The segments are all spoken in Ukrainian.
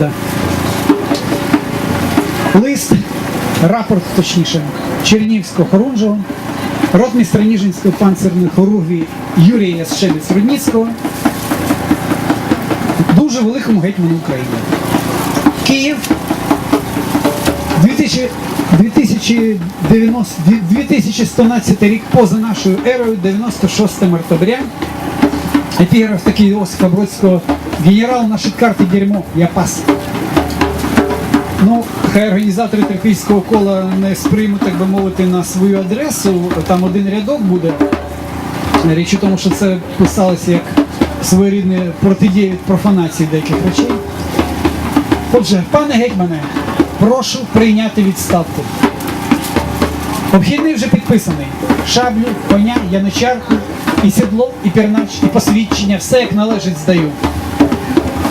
Да. Лист, рапорт, точніше, Чернівського хорунжого, ротмістра Ніжинської панцерної хірургії Юрія Щелець Рудніцького, дуже великому гетьману України. Київ 2000, 2090, 2112 рік поза нашою ерою, 96 мартовря. Епіграф такий Іосифа Бродського. Генерал на шикарти дерьмо, я пас. Ну, хай організатори терпільського кола не сприймуть, так би мовити, на свою адресу. Там один рядок буде. Річ у тому, що це писалося як своєрідне протидія від профанації деяких речей. Отже, пане гетьмане, прошу прийняти відставку. Обхідний вже підписаний. Шаблю, коня, яничарку, і сідло, і пірнач, і посвідчення, все як належить здаю.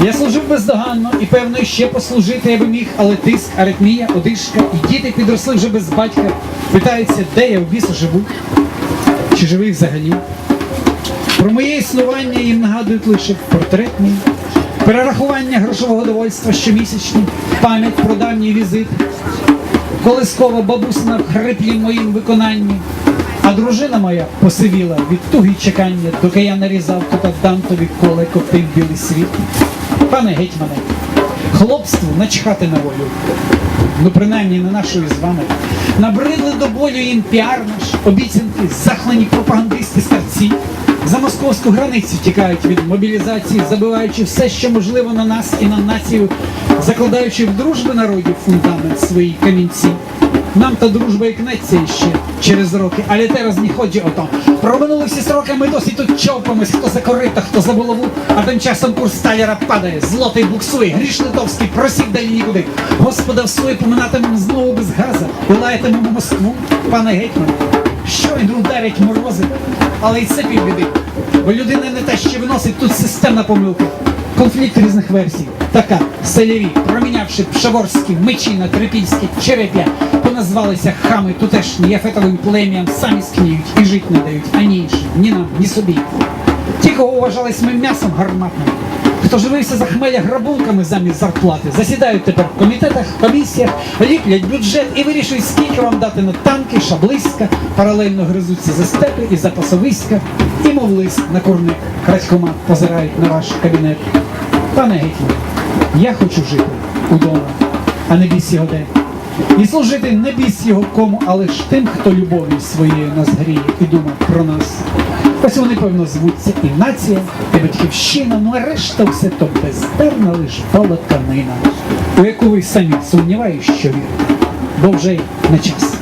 Я служив бездоганно і певно ще послужити я би міг, але тиск, аритмія, одишка, і діти підросли вже без батька. Питаються, де я в бісу живу, чи живий взагалі. Про моє існування їм нагадують лише портрет мій, перерахування грошового довольства щомісячні, пам'ять про давній візит, колискова бабусина в хриплім моїм виконанні. А дружина моя посивіла від туги чекання, доки я нарізав тут Дантові коле коптив білий світ. Пане гетьмане, хлопству начхати на волю. Ну, принаймні на нашої з вами. Набридли до болю їм піар наш, обіцянки, захлані пропагандисти старці. За московську границю тікають від мобілізації, забиваючи все, що можливо на нас і на націю, закладаючи в дружби народів фундамент своїй камінці. Нам та дружба і кнеться ще через роки, але зараз не ході ото. Проминули всі сроки, ми досі тут човпимось, хто за корита, хто за булаву, а тим часом курс таляра падає, злотий буксує, гріш литовський, просів далі нікуди. Господа в своє поминатимемо знову без газа, лаятимемо Москву, пане гетьман. Щойно ударять морози, але й це півбіди. Бо людина не те, що виносить тут системна помилка. Конфлікт різних версій. Така селяві, промінявши пшаворські мечі на трипільські череп'я, поназвалися хами тутешні яфетовим плем'ям, самі скніють і жить не дають ані іншим, ні нам, ні собі. Ті, кого вважались ми м'ясом гарматним, хто живився за хмеля грабунками замість зарплати, засідають тепер в комітетах, комісіях, ліплять бюджет і вирішують, скільки вам дати на танки, шаблиська, паралельно гризуться за степи і за пасовиська, і мов лист на курник крадькома позирають на ваш кабінет. Пане гетьман, я хочу жити удома, а не біс його де. І служити не бійсь його кому, але ж тим, хто любов'ю своєю нас гріє і думав про нас. Ось вони, певно, звуться і нація, і батьківщина, ну а решта все то бездарна лиш балаканина, у яку ви самі сумніваюсь, що вірите, бо вже й не час.